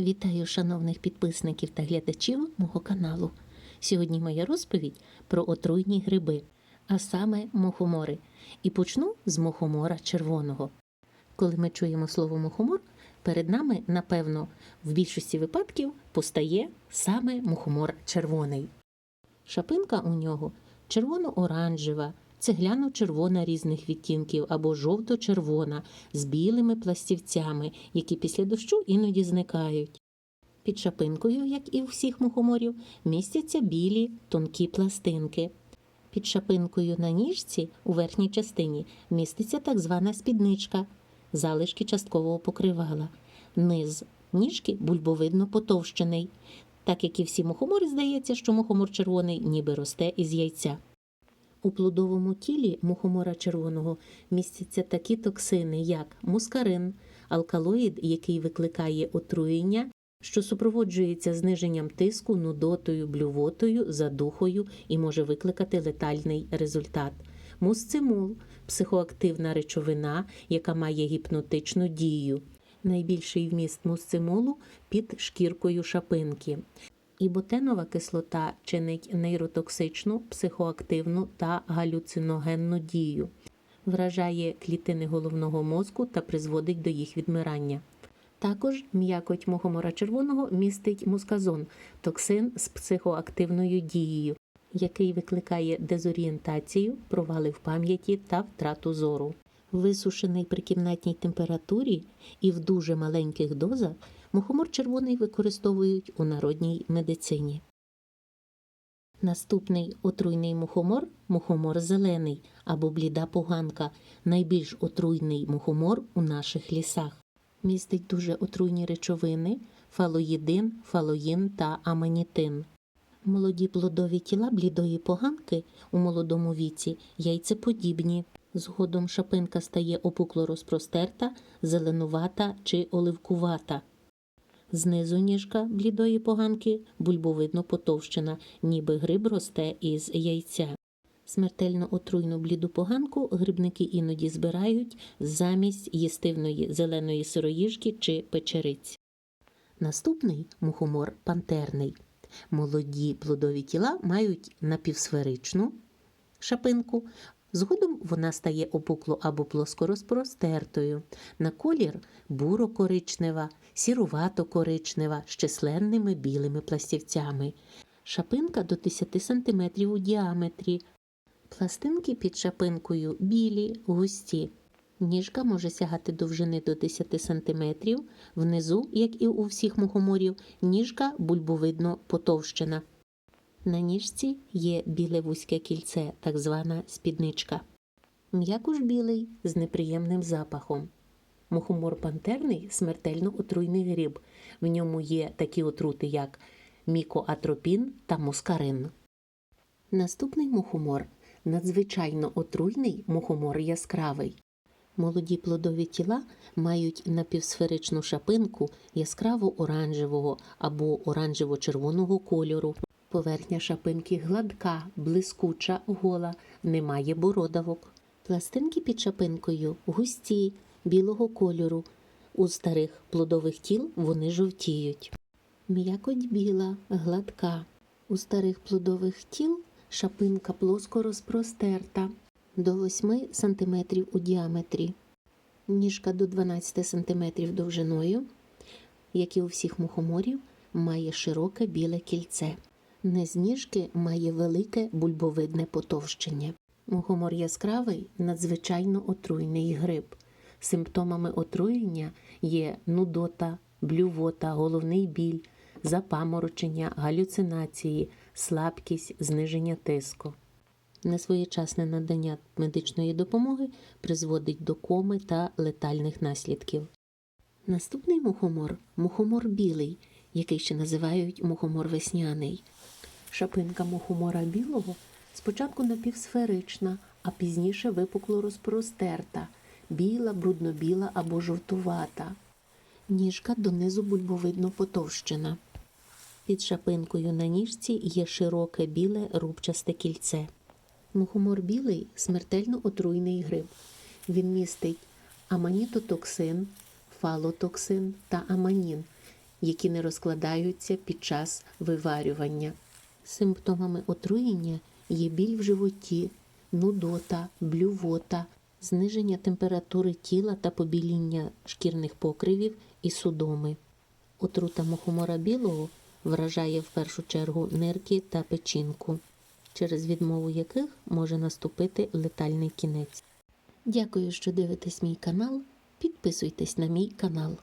Вітаю шановних підписників та глядачів мого каналу. Сьогодні моя розповідь про отруйні гриби, а саме мухомори. І почну з мухомора червоного. Коли ми чуємо слово мухомор, перед нами, напевно, в більшості випадків постає саме мухомор червоний. Шапинка у нього червоно-оранжева, цегляно-червона різних відтінків або жовто-червона з білими пластівцями, які після дощу іноді зникають. Під шапинкою, як і у всіх мухоморів, містяться білі тонкі пластинки. Під шапинкою на ніжці у верхній частині міститься так звана спідничка, залишки часткового покривала. Низ ніжки бульбовидно потовщений. Так як і всі мухомори, здається, що мухомор червоний ніби росте із яйця. У плодовому тілі мухомора червоного містяться такі токсини, як мускарин, алкалоїд, який викликає отруєння, що супроводжується зниженням тиску, нудотою, блювотою, задухою і може викликати летальний результат. Мусцимул психоактивна речовина, яка має гіпнотичну дію. Найбільший вміст мусцимолу під шкіркою шапинки. Іботенова кислота чинить нейротоксичну, психоактивну та галюциногенну дію, вражає клітини головного мозку та призводить до їх відмирання. Також м'якоть мухомора червоного містить мусказон, токсин з психоактивною дією, який викликає дезорієнтацію, провали в пам'яті та втрату зору. Висушений при кімнатній температурі і в дуже маленьких дозах мухомор червоний використовують у народній медицині. Наступний отруйний мухомор мухомор зелений або бліда поганка, найбільш отруйний мухомор у наших лісах. Містить дуже отруйні речовини фалоїдин, фалоїн та аманітин. Молоді плодові тіла блідої поганки у молодому віці яйцеподібні. Згодом шапинка стає опукло розпростерта, зеленувата чи оливкувата. Знизу ніжка блідої поганки бульбовидно потовщена, ніби гриб росте із яйця. Смертельно отруйну бліду поганку грибники іноді збирають замість їстивної зеленої сироїжки чи печериць. Наступний мухомор пантерний. Молоді плодові тіла мають напівсферичну шапинку. Згодом вона стає опукло або плоскорозпростертою. На колір буро-коричнева, сірувато-коричнева з численними білими пластівцями. Шапинка до 10 см у діаметрі. Пластинки під шапинкою білі, густі. Ніжка може сягати довжини до 10 см. Внизу, як і у всіх мухоморів, ніжка бульбовидно потовщена. На ніжці є біле вузьке кільце, так звана спідничка. М'якуш білий з неприємним запахом. Мухомор пантерний смертельно отруйний гриб. В ньому є такі отрути, як мікоатропін та мускарин. Наступний мухомор надзвичайно отруйний мухомор яскравий. Молоді плодові тіла мають напівсферичну шапинку яскраво оранжевого або оранжево-червоного кольору. Поверхня шапинки гладка, блискуча, гола, немає бородавок. Пластинки під шапинкою густі, білого кольору. У старих плодових тіл вони жовтіють. М'якоть біла, гладка. У старих плодових тіл шапинка плоско розпростерта до 8 см у діаметрі, ніжка до 12 см довжиною, як і у всіх мухоморів, має широке біле кільце. Низ ніжки має велике бульбовидне потовщення. Мухомор яскравий надзвичайно отруйний гриб. Симптомами отруєння є нудота, блювота, головний біль, запаморочення, галюцинації, слабкість, зниження тиску. Несвоєчасне надання медичної допомоги призводить до коми та летальних наслідків. Наступний мухомор мухомор білий, який ще називають мухомор весняний. Шапинка мухомора білого спочатку напівсферична, а пізніше випукло розпростерта, біла, брудно-біла або жовтувата. Ніжка донизу бульбовидно потовщена. Під шапинкою на ніжці є широке біле рубчасте кільце. Мухомор білий смертельно отруйний гриб. Він містить аманітотоксин, фалотоксин та аманін, які не розкладаються під час виварювання. Симптомами отруєння є біль в животі, нудота, блювота, зниження температури тіла та побіління шкірних покривів і судоми. Отрута мухомора білого вражає в першу чергу нирки та печінку, через відмову яких може наступити летальний кінець. Дякую, що дивитесь мій канал. Підписуйтесь на мій канал.